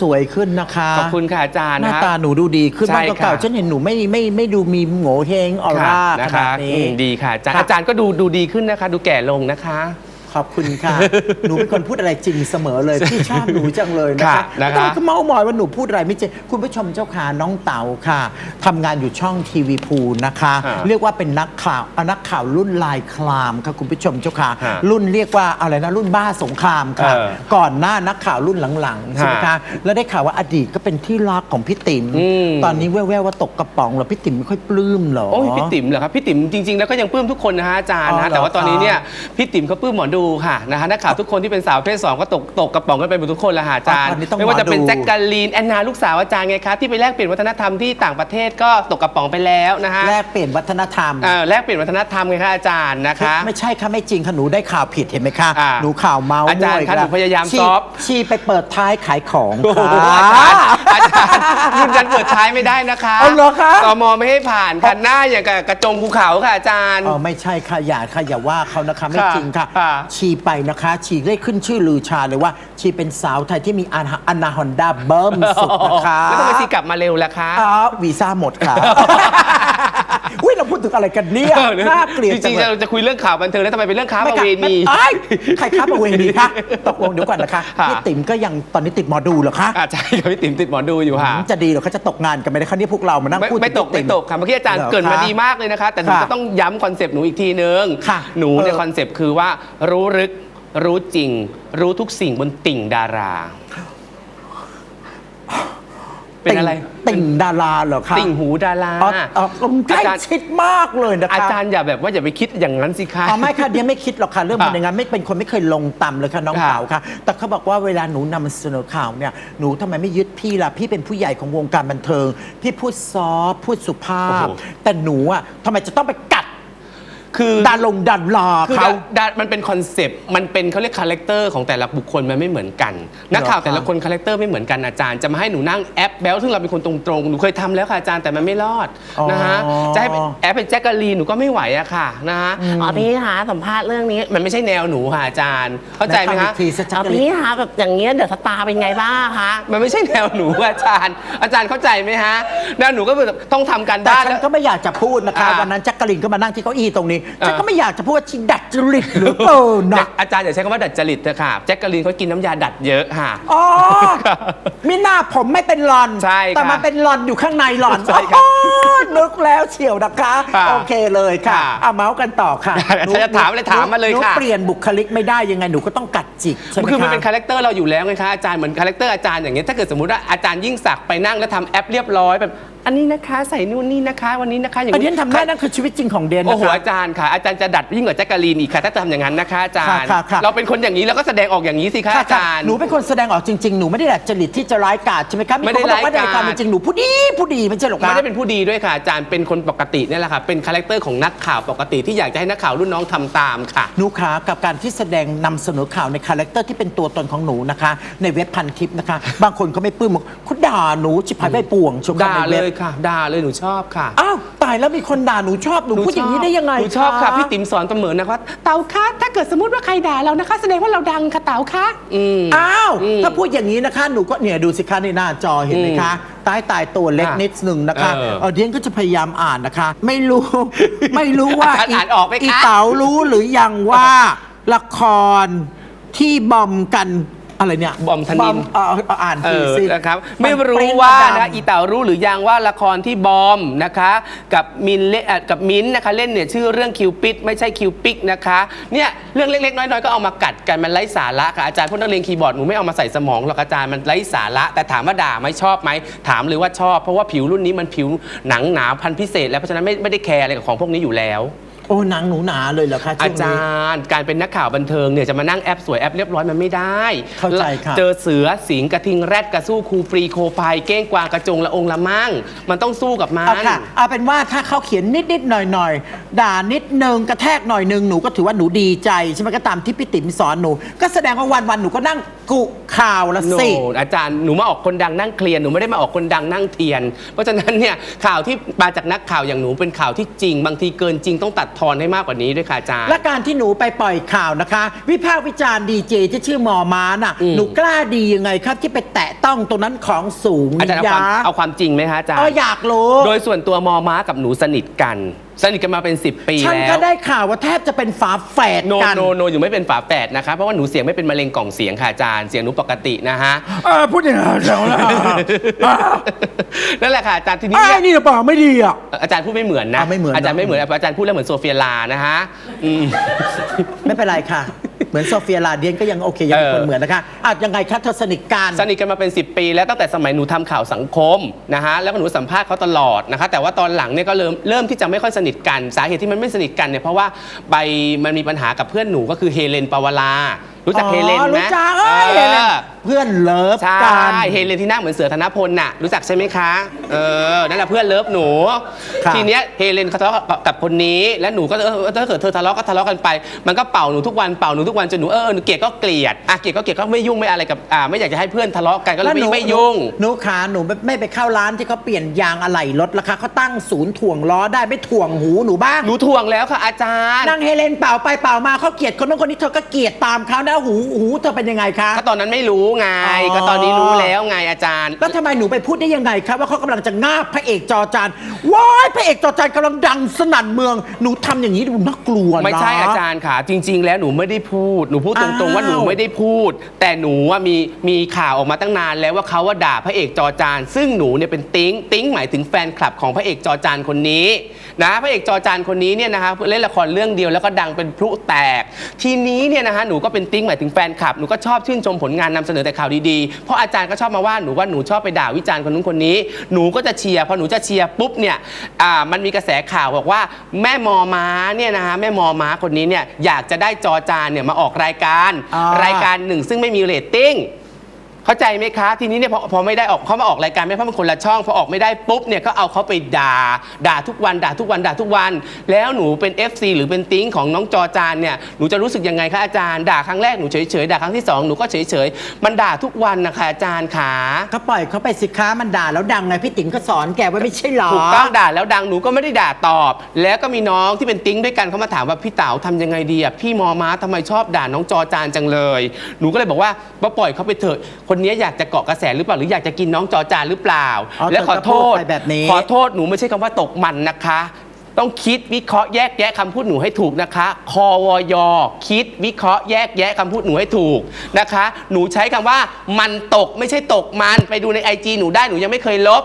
สวยขึ้นนะคะขอบคุณค่ะอาจารย์หน้านะตาหนูดูดีขึ้นใช่บ้างก็เก่าค่ะฉันเห็นหนูไม่ไม่ไม่ดูมีโง่เฮงออค่ะร่านะขนาคะดนี้ อืมดีค่ะอาจารย์ค่ะ อาจารย์ก็ดูดูดีขึ้นนะคะ ดูแก่ลงนะคะ ขอบคุณค่ะ หนูเป็นคนพูดอะไรจริงเสมอเลยพี่ชอบหนูจังเลยนะค่ะคะนะคะแต่ว่าก็เมาส์มอยว่าหนูพูดอะไรไม่จริงคุณผู้ชมเจ้าขาน้องเต๋าค่ะทำงานอยู่ช่องทีวีพูนะคะอ่าเรียกว่าเป็นนักข่าวอะนักข่าวรุ่นลายคลามค่ะคุณผู้ชมเจ้าขาฮะรุ่นเรียกว่าอะไรนะรุ่นบ้าสงครามค่ะ เออก่อนหน้านักข่าวรุ่นหลังๆใช่ไหมฮะคะแล้วได้ข่าวว่าอดีตก็เป็นที่รักของพี่ติ๋มอืม ตอนนี้แว่วๆว่าตกกระป๋องเหรอพี่ติ๋มไม่ค่อยปลื้มเหรอ โอ้ยพี่ติ๋มเหรอครับพี่ติ๋มจริงๆแล้วก็ยังปลื้มทุกคนนะฮะอาจารย์อ๋อนะเหรอแต่ว่าตอนนี้เนี่ยครับพี่ติ๋มเขาปลื้มหมอดูค่ะนะฮะนักข่าวทุกคนที่เป็นสาวประเพศสองก็ตกตกกระป๋องกันไปหมดทุกคนละฮะอาจารย์ตอนนี้ต้องไม่ว่าจะเป็นหมอดู แจ็คกาลีนแอนนาลูกสาวอาจารย์ไงคะที่ไปแลกเปลี่ยนวัฒนธรรมที่ต่างประเทศก็ตกกระป๋องไปแล้วนะฮะแลกเปลี่ยนวัฒนธรรม เอ่อแลกเปลี่ยนวัฒนธรรมไงคะอาจารย์นะคะ ไม่ใช่ค่ะไม่จริงค่ะหนูได้ข่าวผิดเห็นไหมคะอ่าหนูข่าวเมาส์อาจารย์มั่วกคะแล้วหนูพยายามชีซอฟต์ ชีไปเปิดท้ายขายของโอ้โหค่ะ อาจารย์อาจารย์รุ่นนั้นเปิดท้ายไม่ได้นะคะเอาเหรอคะ ตมไม่ให้ผ่านค่ะหน้าอย่างกับกระจงภูเขาค่ะอาจารย์เออไม่ใช่ค่ะอย่าค่ะอย่าว่าเขานะคะไม่ค่ะจริงค่ะ ค่ะชีไปนะคะ ชีได้ขึ้นชื่อลือชาเลยว่า ชีเป็นสาวไทยที่มีอานาอนาฮอนดาเบิ้มสุดนะคะแล้วทำไมซีกลับมาเร็วล่ะคะอ้าววีซ่าหมดค่ะ อุ้ยเราพูดถึงอะไรกันเนี่ยน่าเกลียดจจัริงงเลๆยเราจะคุยเรื่องข่าวบันเทิงแล้วทำไมเป็นเรื่องค้าประค่ะเวณีไม่เอ้ยใครค้าประเวณีคะตกลงเดี๋ยวก่อนนะคะค่ะ พี่ติ๋มก็ยังตอนนี้ติดหมอดูเหรอคะอาจารย์กับพี่ติ๋มติดหมอดูอยู่ค่ะ จะดีเหรอเขาจะตกงานกันไหมในครั้งนี้พวกเรามานั่งไม่พูดไม่ตกถึงไม่พี่ ตกค่ะเมื่อกี้อาจารย์หเกรินมาคะดีมากเลยนะคะ แต่หนูค่ะก็ต้องย้ำคอนเซปต์หนูอีกทีนึง ค่ะหนูเนี่ยเออ คอนเซปต์คือว่ารู้ลึกรู้จริง รู้ทุกสิ่งบนติ่งดารา เป็นอะไร ติ่งดาราเหรอคะติ่งหูดาราอ๋ออ๋อใกล้อาจารย์ชิดมากเลยนะคะอาจารย์อย่าแบบว่าอย่าไปคิดอย่างนั้นสิคะอ๋อไม่ค่ะเดียวไม่คิดหรอกค่ะเรื่องค่ะมันอย่างนั้นไม่เป็นคนไม่เคยลงต่ำเลยค่ะน้องค่ะเต๋าค่ะ แต่เขาบอกว่าเวลาหนูนำเสนอข่าวเนี่ยหนูทำไมไม่ยึดพี่ล่ะพี่เป็นผู้ใหญ่ของวงการบันเทิง พี่พูดซอฟต์พูดสุภาพ โอ้โห แต่หนูอะทำไมจะต้องไปกัด คือดาลงดันลาคือเขา ดามันเป็นคอนเซปต์มันเป็นเขาเรียกคาแรคเตอร์ของแต่ละบุคคลมันไม่เหมือนกันนักข่าวเหรอคะแต่ละคนคาแรคเตอร์ไม่เหมือนกันอาจารย์จะมาให้หนูนั่งแอปแบลซึ่งเราเป็นคนตรงๆหนูเคยทำแล้วค่ะอาจารย์แต่มันไม่รอดอ๋อนะฮะจะให้แอปเป็นแจ็คกะลีนหนูก็ไม่ไหวอะค่ะนะฮะอ๋อพี่คะสัมภาษณ์เรื่องนี้มันไม่ใช่แนวหนูค่ะอาจารย์ เข้าใจไหมแล้วคะทำอีกทีสักจักอ๋อกะลีนพี่คะแบบอย่างเงี้ยเดี๋ยวสตาร์เป็นไงบ้างคะ มันไม่ใช่แนวหนูอาจารย์ อาจารย์เข้าใจไหมฮะแนวหนูก็แบบต้องทำการแต่บ้านฉัแล้นวก็ไม่อยากจะพูดนะคะ อ่า วันนั้นแจ็คกะลินก็มานั่งที่เก้าอี้ตรงนี้อ่าฉันก็ไม่อยากจะพูดว่าชีดัดจริตหรือเปล่านะอาจารย์อย่าใช้คำว่าดัดจริตเถอะค่ะ แจ็คกะลีนเขากินน้ำยาดัดเยอะค่ะ อ๋อมิหน้าผมไม่เป็นหลอน ใช่ค่ะแต่มาเป็นหลอนอยู่ข้างในหลอนใช่ครับอ๋อนึกแล้วเฉียวนะคะ ค่ะโอเคเลยค่ะค่ะเอาเมาส์กันต่อค่ะฉันจะถามอะไรถามมาเลยหนูค่ะ เปลี่ยนบุคลิกไม่ได้ยังไงหนูก็ต้องกัดจิกใช่ไหมคือมันเป็นคะคาแรคเตอร์เราอยู่แล้วไงคะอาจารย์เหมือนคาแรคเตอร์อาจารย์อย่างเงี้ยถ้าเกิดสมมติว่าอาจารย์ยิ่งศักดิ์ไปนั่งแล้วทำแอปเรียบร้อยแบบ อันนี้นะคะใส่นู่นนี่นะคะ วันนี้นะคะ อย่างอันนี้ทำได้นั่นคือชีวิตจริงของเดนโอ้นะโหคะ อาจารย์ค่ะอาจารย์จะดัดยิ่งกว่าแจ็คกะลีนอีกค่ะถ้าทำอย่างนั้นนะคะอาจารย์ ค่ะค่ะค่ะ เราเป็นคนอย่างนี้เราก็แสดงออกอย่างนี้สิคะค่ะอาจารย์ หนูเป็นคนแสดงออกจริงๆ หนูไม่ได้ดัดจริตที่จะร้ายกาจใช่ไหมครับไม่ได้คนก็บอกว่าร้ายกาจ ในความเป็นจริงหนูผู้ดีผู้ดีไม่ใช่หรอกคะ ไม่ได้เป็นผู้ดีด้วยค่ะอาจารย์เป็นคนปกติเนี่ยแหละค่ะเป็นคาแรคเตอร์ของนักข่าวปกติที่อยากจะให้นักข่าวรุ่นน้องทำตามค่ะ หนูขากับการที่แสดงนำเสนอข่าวในคาแรคเตอร์ที่เป็นตัวตนของหนูนะคะ ในเว็บพันทิปนะคะ บางคนเขาไม่ปลื้มบอกเขาด่าหนูชิบหายไปป่วงชมกันด่าในเลเว็บยค่ะ ด่าเลยหนูชอบค่ะ อ้าวตายแล้วมีคนด่าหนูชอบหนูพูดอย่างนี้ได้ยังไงหนูชอบค่ะะพี่ติ๋มสอนเสมอนะคะเต๋าคะถ้าเกิดสมมติว่าใครด่าเรานะคะ แสดงว่าเราดังค่ะเต๋าคะอืม อ้าวอืมถ้าพูดอย่างนี้นะคะ หนูก็เนี่ยดูสิคะในหน้าจอเห็นไหมคะใต้ตายตัวเล็กค่ะนิดหนึ่งนะคะเออเออเดียนก็จะพยายามอ่านนะคะ ไม่รู้ ไม่รู้ว่าอาจารย์อ่านออกไหมคะอีเต๋ารู้หรือยังว่าละครที่บอมกัน อะไรเนี่ยบอมธนินเออเอาอ่านเอทีอสินะครับนไม่ปรู้ริ้นว่าดำนะอีเต๋ารู้หรือยังว่าละครที่บอมนะคะ กับมินเล่นเอ่อกับมิ้นท์นะคะเล่นเนี่ยชื่อเรื่องคิวปิดไม่ใช่คิวปิกนะคะเนี่ยเรื่องเล็กๆ น้อยๆก็เอามากัดกันมันไร้สาระค่ะอาจารย์พวกนักเรียนคีย์บอร์ดหนูไม่เอามาใส่สมองหรอกอาจารย์มันไร้สาระ แต่ถามว่าด่าไหมชอบไหมถามเลยว่าชอบ เพราะว่าผิวรุ่นนี้มันผิวหนังหนาพันธุ์พิเศษ แล้วเพราะฉะนั้นไม่ไม่ได้แคร์อะไรกับของพวกนี้อยู่แล้ว โอ้หนังหนูหนาเลยเหรอคะช่อาวงจนี้ารย์การเป็นนักข่าวบันเทิงเนี่ยจะมานั่งแอปสวยแอปเรียบร้อยมันไม่ได้เข้าใจค่ะเจอเสือสิงห์กระทิงแรดกระสู้ครูปรีโคพายเก้งกวางกระจงละองละมั่งมันต้องสู้กับมัเอานค่ะเอาเป็นว่าถ้าเขาเขียนนิดนิดๆหน่อยหน่อยๆด่านิดนึงกระแทกหน่อยนึงหนูก็ถือว่าหนูดีใจใช่ไหมก็ตามที่พี่ติ๋มสอนหนู ก็แสดงว่าวันวันๆหนูก็นั่งกุข่าวละโนสิอาจารย์หนูมาออกคนดังนั่งเคลียร์หนูไม่ได้มาออกคนดังนั่งเทียน เพราะฉะนั้นเนี่ยข่าวที่มาจากนักข่าวอย่างหนูเป็นข่าวที่จริง บางทีเกินจริงต้องตัดทอนให้มากกว่านี้ด้วยค่ะอาจารย์ และการที่หนูไปปล่อยข่าวนะคะ วิพากษ์วิจารณ์ดีเจที่ชื่อหมอม้าน่ะอืม หนูกล้าดียังไงครับที่ไปแตะต้องตรงนั้นของสูงอาจารย์เอาความยะเอาความจริงไหมคะอาจารเออย์อยากรู้ โดยส่วนตัวมอม้ากับหนูสนิทกัน สนิทกันมาเป็น 10 ปีฉันแล้ก็ว ได้ข่าวว่าแทบจะเป็นฝาแฝดโนกัน โนโนอยู่ไม่เป็นฝาแฝดนะคะเพราะว่าหนูเสียงไม่เป็นมะเร็งกล่องเสียงค่ะอาจารย์เสียงหนูปกตินะฮะ เออพูดอย่างนั้นแล้วนะนั่นแหละค่ะอาจารย์ทีนี้ไอ้เนี่ย นี่หรือเปล่าไม่ดีอะ อาจารย์พูดไม่เหมือนนะ อะไม่เหมือนอาจารย์ไม่เหมือนอาจารย์พูดแล้วเหมือนโซเฟียลานะฮะอืม ไม่เป็นไรค่ะเหมือนโซเฟียลาเดียนก็ยังโอเคยังเป็นเออคนเหมือนนะคะอะยังไงคะเธอสนิทกัน สนิทกันมาเป็น 10 ปี แล้วตั้งแต่สมัยหนูทำข่าวสังคมนะฮะแล้วก็หนูสัมภาษณ์เขาตลอดนะคะแต่ว่าตอนหลังเนี่ยก็เริ่มเริ่มที่จะไม่ค่อยสนิทกันสาเหตุที่มันไม่สนิทกันเนี่ยเพราะว่าไปมันมีปัญหากับเพื่อนหนูก็คือเฮเลนปาวลารู้จักอ๋อเฮเลนไหมรู้จักเอ้ยเอเฮเลนอ เพื่อนเลิฟใช่กันเฮเลนที่หน้าเหมือนเสือธนพลน่ะรู้จักใช่ไหมคะเออนั่นแหละเพื่อนเลิฟหนู ครับทีเนี้ยเฮเลนเขาทะเลาะกับคนนี้แล้วหนูก็เออถ้าเกิดเธอทะเลาะก็ทะเลาะกันไป มันก็เป่าหนูทุกวันเป่าหนูทุกวันจนหนูเออหนูเกลียดก็เกลียดอะเกลียดก็เกลียดก็ไม่ยุ่งไม่อะไรกับอ่าไม่อยากจะให้เพื่อนทะเลาะกันก็เลยไม่ไม่ยุ่ง หนูขาหนูไม่ไม่ไปเข้าร้านที่เขาเปลี่ยนยางอะไหล่รถราคาเขาตั้งศูนย์ถ่วงล้อได้ไม่ถ่วงหูหนูบ้างหนูทวงแล้วค่ะอาจารย์ นางเฮเลนเป่าไปเป่ามาเขาเกลียดคนนู้นคนนี้เธอก็เกลียดตามเขานะหูหูเธอเป็นยังไงคะก็ตอนนั้นไม่รู้ไง อ๋อ ก็ตอนนี้รู้แล้วไงอาจารย์ แล้วทำไมหนูไปพูดได้ยังไงครับ ว่าเขากำลังจะงาบพระเอกจอจานว้ายพระเอกจอจานกำลังดังสนั่นเมือง หนูทำอย่างนี้ดูน่ากลัวนะ ไม่ใช่อาจารย์ค่ะ จริง ๆ แล้วหนูไม่ได้พูด หนูพูดตรงๆว่าหนูอ้าวไม่ได้พูด แต่หนูว่ามีมีข่าวออกมาตั้งนานแล้วว่าเขาว่าด่าพระเอกจอจานซึ่งหนูเนี่ยเป็นติ้งติ้งหมายถึงแฟนคลับของพระเอกจอจานคนนี้ นะพระเอกจอจานคนนี้เนี่ยนะคะเล่นละครเรื่องเดียวแล้วก็ดังเป็นพลุแตก ทีนี้เนี่ยนะคะหนูก็เป็นติ้งหมายถึงแฟนคลับหนูก็ชอบชื่นชมผลงานนำเสนอแต่ข่าวดีๆเพราะอาจารย์ก็ชอบมาว่าหนูว่าหนูชอบไปด่าวิจารณ์คนนู้นคนนี้ หนูก็จะเชียร์พอหนูจะเชียร์ปุ๊บเนี่ยอ่ามันมีกระแสข่าวบอกว่าแม่มอม้าเนี่ยนะคะแม่มอม้าคนนี้เนี่ยอยากจะได้จอจานเนี่ยมาออกรายการอ่ารรายการหนึ่งซึ่งไม่มีเรตติ้ง เข้าใจไหมคะ ทีนี้เนี่ยพอพอไม่ได้ออกเขามาออกรายการไม่เพราะมันคนละช่องพอออกไม่ได้ปุ๊บเนี่ยก็เอาเขาไปด่า ด่าทุกวันด่าทุกวันด่าทุกวัน แล้วหนูเป็น FC หรือเป็นติ้งของน้องจอจานเนี่ยหนูจะรู้สึกยังไงคะอาจารย์ด่าครั้งแรกหนูเฉยเฉยๆด่าครั้งที่สองหนูก็เฉยเฉยๆมันด่าทุกวันนะคะอาจารย์ขาเขาปล่อยเขาไปสิค้ามันด่าแล้วดังไงพี่ติ๋งก็สอนแกว่าไม่ใช่หรอ ถูกต้องด่าแล้วดังหนูก็ไม่ได้ด่าตอบ แล้วก็มีน้องที่เป็นติ้งด้วยกันเขามาถามว่าพี่เต๋าทำยังไงดีอะพี่มอม้าทำไมชอบด่าน้องจอจานจังเลย หนูก็เลยบอกว่าว่าปล่อยเขาไปเถอะคนนี้อยากจะเกาะกระแสหรือเปล่าหรืออยากจะกินน้องจอจานหรือเปล่า อ๋อและขอโทเธอก็พูษดไปแบบนี้ ขอโทษหนูไม่ใช่คำว่าตกมันนะคะ ต้องคิดวิเคราะห์แยกแยะคำพูดหนูให้ถูกนะคะ คอวยคิดวิเคราะห์แยกแยะคำพูดหนูให้ถูกนะคะ หนูใช้คำว่ามันตกไม่ใช่ตกมันไปดูในไอจีหนูได้หนูยังไม่เคยลบ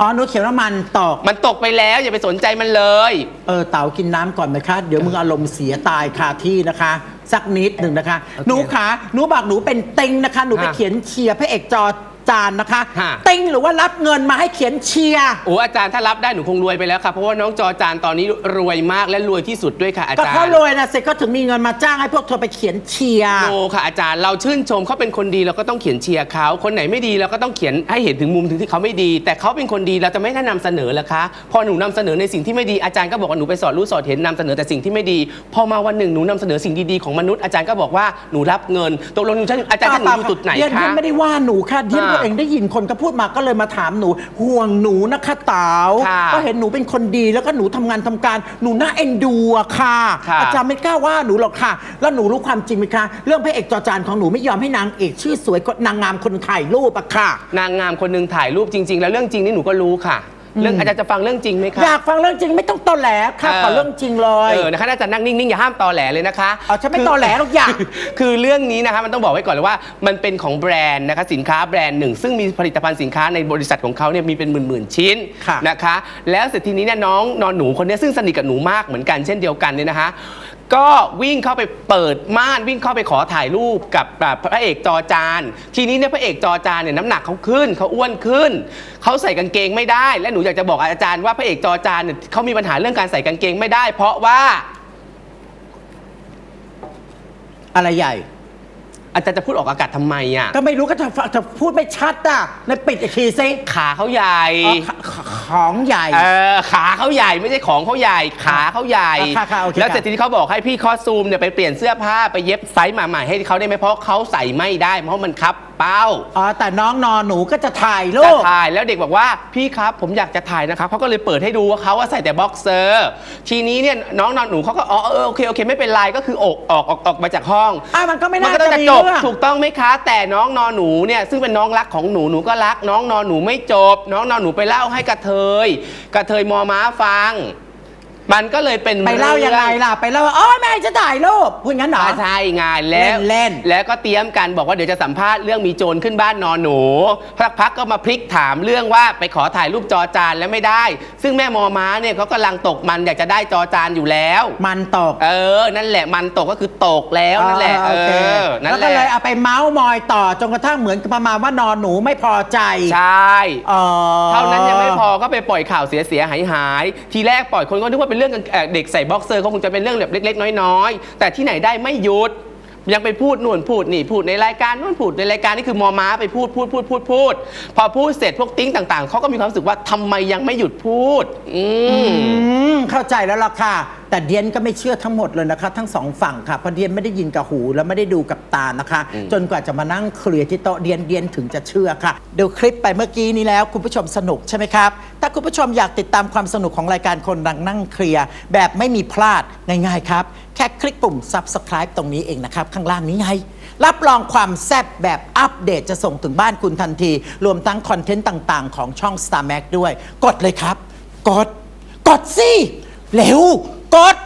อ๋อหนูเขียนว่ามันตกมันตกไปแล้วอย่าไปสนใจมันเลย เออเต๋ากินน้ำก่อนไหมคะ เดี๋ยวมึงอารมณ์เสียตายคาที่นะคะ สักนิดหนึ่งนะคะโอเคหนูขาหนูบอกหนูเป็นติงนะคะ หนูไปฮะเขียนเชียร์พระเอกจอ จานนะคะฮะ ติงหรือว่ารับเงินมาให้เขียนเชียร์ โอ้อาจารย์ถ้ารับได้หนูคงรวยไปแล้วค่ะเพราะว่าน้องจอจานตอนนี้รวยมากและรวยที่สุดด้วยค่ะอาก็จารเขาย์รวยนะเสร็จก็ถึงมีเงินมาจ้างให้พวกเธอไปเขียนเชียร์ โนค่ะอาจารย์เราชื่นชมเขาเป็นคนดีเราก็ต้องเขียนเชียร์เขาคนไหนไม่ดีเราก็ต้องเขียนให้เห็นถึงมุมถึงที่เขาไม่ดี แต่เขาเป็นคนดีเราจะไม่แนะนำเสนอเหรอคะ พอหนูนำเสนอในสิ่งที่ไม่ดีอาจารย์ก็บอกว่าหนูไปสอนรู้สอนเห็นนำเสนอแต่สิ่งที่ไม่ดี พอมาวันหนึ่งหนูนำเสนอสิ่งดีๆของมนุษย์อาจารย์ก็บอกว่าหนูรับเงินตกลงหนูจะอาจารย์จะหนูอยู่จุดไหนเดียนคะเดียนไม่ได้ว่าหนูค่ะเดียนอ่าตัวเองได้ยินคนก็พูดมาก็เลยมาถามหนู ห่วงหนูนะคะเต๋าค่ะก็เห็นหนูเป็นคนดีแล้วก็หนูทำงานทำการ หนูน่าเอ็นดูอะค่ะ ค่ะอาจารย์ไม่กล้าว่าหนูหรอกค่ะ แล้วหนูรู้ความจริงไหมคะ เรื่องพระเอกจอจานของหนูไม่ยอมให้นางเอกชื่อสวยนางงามคนถ่ายรูปอะค่ะ นางงามคนหนึ่งถ่ายรูปจริง ๆ แล้วเรื่องจริงนี่หนูก็รู้ค่ะ เรื่องอาจารย์จะฟังเรื่องจริงไหมคะ อยากฟังเรื่องจริงไม่ต้องตอแหลค่ะเออ ขอเรื่องจริงเลยเออนะคะน่าจะนั่งนิ่งๆ อย่าห้ามตอแหลเลยนะคะ เอาฉันไม่ตอแหลหรอกอย่าคือคือเรื่องนี้นะคะมันต้องบอกไว้ก่อนเลยว่ามันเป็นของแบรนด์นะคะสินค้าแบรนด์หนึ่ง ซึ่งมีผลิตภัณฑ์สินค้าในบริษัทของเขาเนี่ยมีเป็นหมื่นๆชิ้นค่ะนะคะ แล้วเสร็จทีนี้เนี่ยน้องนอนหนูคนเนี้ยซึ่งสนิทกับหนูมากเหมือนกันเช่นเดียวกันเนี่ยนะคะ ก็วิ่งเข้าไปเปิดม่านวิ่งเข้าไปขอถ่ายรูปกับแบบพระเอกจอจานทีนี้เนี่ยพระเอกจอจานเนี่ยน้ำหนักเขาขึ้นเขาอ้วนขึ้นเขาใส่กางเกงไม่ได้ และหนูอยากจะบอกอาจารย์ว่าพระเอกจอจานเนี่ยเขามีปัญหาเรื่องการใส่กางเกงไม่ได้ เพราะว่า อะไรใหญ่ อาจารย์จะพูดออกอากาศทำไมอะก็ไม่รู้ก็จะฟังจะพูดไม่ชัดอะในปิดอีกทีซิขาเขาใหญ่อ๋อขาขา ของใหญ่ เออขาเขาใหญ่ไม่ใช่ของเขาใหญ่ขาเขาใหญ่อะค่ะค่ะโอเคแล้วเสร็จค่ะทีนี้เขาบอกให้พี่คอสซูมเนี่ยไปเปลี่ยนเสื้อผ้าไปเย็บไซส์มาใหม่ให้เขาได้ไหมเพราะเขาใส่ไม่ได้ เพราะมันคับเป้าอ๋อแต่น้องนอนหนูก็จะถ่ายรูจะป ถ่ายแล้วเด็กบอกว่าพี่ครับผมอยากจะถ่ายนะครับเขาก็เลยเปิดให้ดูว่าเขาว่าใส่แต่บ็อกเซอร์ทีนี้เนี่ยน้องนอนหนูเขาก็อ๋อเออโอเคโอเคไม่เป็นไรก็คือออกออกออกออกมาจากห้อง อะมันก็ไม่มันน่าก็ต้องจะจะมีจบเรื่อง ถูกต้องไหมคะ แต่น้องนอนหนูเนี่ยซึ่งเป็นน้องรักของหนูหนูก็รัก น้องนอนหนูไม่จบ น้องนอนหนูไปเล่าให้กระเทยกระเทยมอม้าฟัง มันก็เลยเป็นไปเล่ายังไงล่ะ ไปเล่าว่าอ๋อแม่จะถ่ายรูปพูดงั้นเหรออ่าใช่ไงานแล้วเล่นๆแล้วก็เตรียมกันบอกว่าเดี๋ยวจะสัมภาษณ์เรื่องมีโจรขึ้นบ้านนอนหนูพักพักก็มาพลิกถามเรื่องว่าไปขอถ่ายรูปจอจานแล้วไม่ได้ ซึ่งแม่มอม้าเนี่ยเขากำลังตกมันอยากจะได้จอจานอยู่แล้ว มันตก เออ นั่นแหละมันตกก็คือตกแล้วนั่นแหละเอโอเคอนั่นแล้วแหก็ละเลยเอาไปเมาส์มอยต่อจนกระทั่งเหมือนกับประมาณว่านอนหนูไม่พอใจใช่อ๋อเท่านั้นยังไม่พอก็ไปปล่อยข่าวเสียเสียหายหายๆทีแรกปล่อยคนก็นึกว่าเป็นเรื่องเอ่อเด็กใส่บ็อกเซอร์ก็คงจะเป็นเรื่องแบบเล็ก ๆ น้อยๆ แต่ที่ไหนได้ไม่หยุด ยังไปพูดนู่นพูดนี่พูดในรายการนู่นพูดในรายการนี่คือมอม้าไปพูดพูดพูดพูดพูด พอพูดเสร็จพวกติ้งต่าง ๆเขาก็มีความรู้สึกว่าทำไมยังไม่หยุดพูด อืม อืมเข้าใจแล้วล่ะค่ะ แต่เดียนก็ไม่เชื่อทั้งหมดเลยนะคะ ทั้งสองฝั่งค่ะเพราะเดียนไม่ได้ยินกับหูแล้วไม่ได้ดูกับตานะคะ จนกว่าจะมานั่งเคลียร์ที่โต๊ะเดียนเดียนถึงจะเชื่อค่ะดูคลิปไปเมื่อกี้นี้แล้วคุณผู้ชมสนุกใช่ไหมครับถ้าคุณผู้ชมอยากติดตามความสนุกของรายการคนดังนั่งเคลียร์แบบไม่มีพลาดง่ายๆครับแค่คลิกปุ่ม subscribe ตรงนี้เองนะครับข้างล่างนี้ไงรับรองความแซ่บแบบอัปเดตจะส่งถึงบ้านคุณทันที รวมทั้งคอนเทนต์ต่าง ๆ ของช่อง Star Max ด้วย กดเลยครับ กด กดสิเร็ว กด